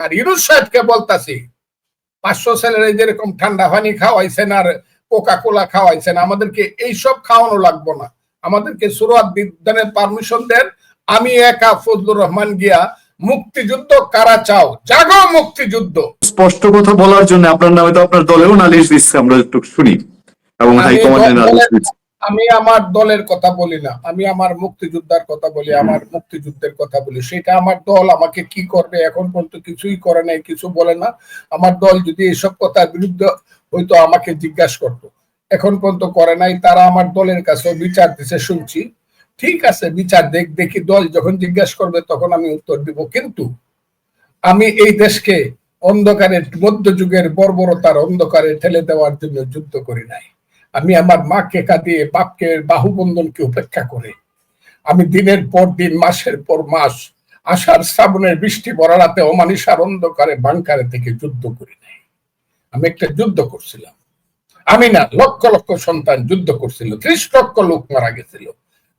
আর ইউনুস সাহেবকে বলতাছি পাঁচশো ছেলেরা যেরকম ঠান্ডা পানি খাওয়াইছেন আর কোকা কোলা খাওয়াইছেন আমাদেরকে এইসব খাওয়ানো লাগবো না। আমাদেরকে সুরাত বিদ্যানের পারমিশন দেন আমি একা ফজলুর রহমান গিয়া মুক্তিযুদ্ধ কারা চাও? জাগো মুক্তিযুদ্ধ। স্পষ্ট কথা বলার জন্য আপনার নামে তো আপনার দলেও নালিশ দিচ্ছে আমরা একটু শুনি। এবং আমি হাইকমান্ডে নালিশ দিচ্ছে। আমি আমার দলের কথা বলি না। আমি আমার মুক্তিযোদ্ধার কথা বলি, আমার মুক্তিযুদ্ধের কথা বলি। সেটা আমার দল, আমাকে কি করবে? এখন পর্যন্ত কিছুই করে নাই, কিছু বলে না। আমার দল যদি এসব কথার বিরুদ্ধে হয়তো আমাকে জিজ্ঞাসা করতো। এখন পর্যন্ত করে নাই, তারা আমার দলের কাছে বিচার দিছে, শুনছি। ঠিক আছে, বিচার দেখ, দেখি দল যখন জিজ্ঞাসা করবে, তখন আমি উত্তর দিব। কিন্তু আমি এই দেশকে অন্ধকারের, মধ্যযুগের বর্বরতার অন্ধকারে ঠেলে দেওয়ার জন্য যুদ্ধ করি নাই। আমি আমার মাকে কাঁদিয়ে বাপকে বাহুবন্ধনকে উপেক্ষা করে। আমি দিনের পর দিন, মাসের পর মাস আষাঢ় শ্রাবণের বৃষ্টি বরারাতে অমানিসার অন্ধকারে বাংকারে থেকে যুদ্ধ করি নাই। আমি একটা যুদ্ধ করছিলাম। আমি না, লক্ষ লক্ষ সন্তান যুদ্ধ করছিল। ত্রিশ লক্ষ লোক মারা গেছিল।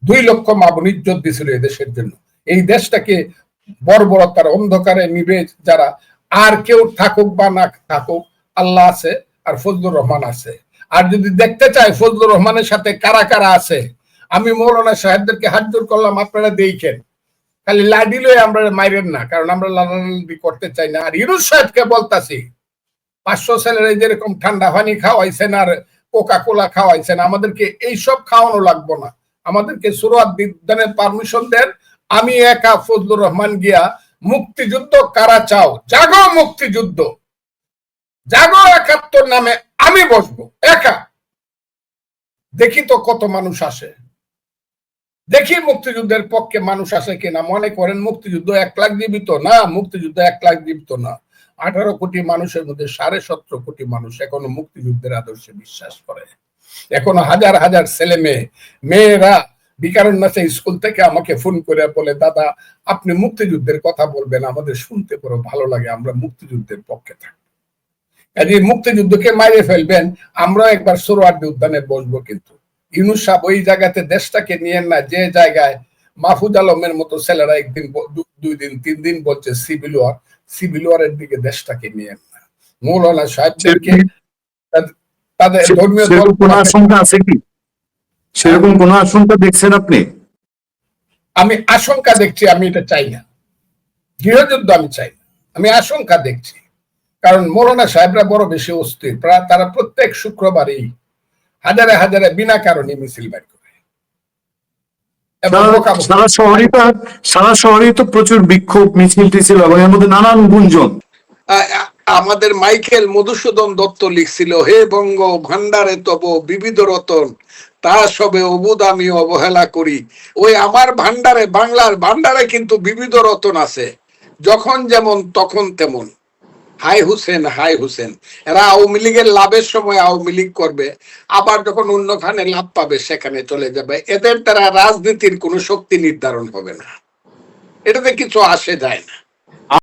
দুই লক্ষ মা বোন ইজ্জত দিছিল এই দেশের জন্য। এই দেশটাকে বর্বরতার অন্ধকারে নিবে যারা। আর কেউ থাকুক বা না থাকুক, আল্লাহ আছে আর ফজলুর রহমান আছে। আর যদি দেখতে চাই ফজলুর রহমানের সাথে কারা কারা আছে, আমি মৌলানা সাহেবদেরকে হাত জোর করলাম, আপনারা দেখেন। খালি লাডি আমরা মাইরেন না, কারণ আমরা লালালি করতে চাই না। আর ইরুজ সাহেবকে বলতাছি, পাঁচশো ছেলেরা যেরকম ঠান্ডা পানি খাওয়াইছেন আর কোকা কোলা খাওয়াইছেন, আমাদেরকে এইসব খাওয়ানো লাগবো না। আমাদেরকে সুরাত বিদ্যানের পারমিশন দেন, আমি একা ফজলুর রহমান গিয়া মুক্তিযুদ্ধ কারা চাও? জাগো মুক্তিযুদ্ধ। জাগো একাত্তর নামে আমি বসবো, একা। দেখি তো কত মানুষ আসে। দেখি মুক্তিযুদ্ধের পক্ষে মানুষ আসে কিনা, মনে করেন মুক্তিযুদ্ধ এক লাখ জীবিত না, মুক্তিযুদ্ধ এক লাখ জীবিত না। আঠারো কোটি মানুষের মধ্যে সাড়ে সতেরো কোটি মানুষ এখনও মুক্তিযুদ্ধের আদর্শে বিশ্বাস করে। এখনও হাজার হাজার ছেলে মেয়ে, মেয়েরা বিকারণ নাচে স্কুল থেকে আমাকে ফোন করে বলে, দাদা, আপনি মুক্তিযুদ্ধের কথা বলবেন, আমাদের শুনতে পুরো ভালো লাগে, আমরা মুক্তিযুদ্ধের পক্ষে থাকি কাজে মুক্তিযুদ্ধকে মাইরে ফেলবেন আমরা একবার সোরোয়ার্দি উদ্যানে বসবো কিন্তু। ইউনুস সাহেব ওই জায়গাতে দেশটাকে নিয়ে না যে জায়গায় মাহফুজ আলমের মতো ছেলেরা একদিন দুই দিন তিন দিন বলছে সিভিল ওয়ার সিভিল ওয়ারের দিকে দেশটাকে নিয়ে না। মৌলানা সাহেবদেরকে তাদের- ধর্মীয় কোনো আশঙ্কা আছে কি? সেরকম কোনো আশঙ্কা দেখছেন আপনি? আমি আশঙ্কা দেখছি আমি এটা চাই না। গৃহযুদ্ধ আমি চাই না। আমি আশঙ্কা দেখছি। কারণ মৌলানা সাহেবরা বড় বেশি অস্থির। প্রায় তারা প্রত্যেক শুক্রবারই হাজারে হাজারে বিনা কারণে মিছিল বের করে। সারা- তো সারা শহরে তো প্রচুর বিক্ষোভ মিছিল টিছিল এবং এর মধ্যে নানান গুঞ্জন। আমাদের মাইকেল মধুসূদন দত্ত লিখছিল হে বঙ্গ ভান্ডারে তব বিবিধ রতন তা সবে অবুদ আমি অবহেলা করি। ওই আমার ভান্ডারে বাংলার ভান্ডারে কিন্তু বিবিধ রতন আছে। যখন যেমন তখন তেমন। হাই হুসেন হাই হুসেন। এরা আওয়ামী লীগের লাভের সময় আওয়ামী লীগ করবে, আবার যখন অন্যখানে লাভ পাবে, সেখানে চলে যাবে। এদের দ্বারা রাজনীতির কোনো শক্তি নির্ধারণ হবে না। এটাতে কিছু আসে যায় না।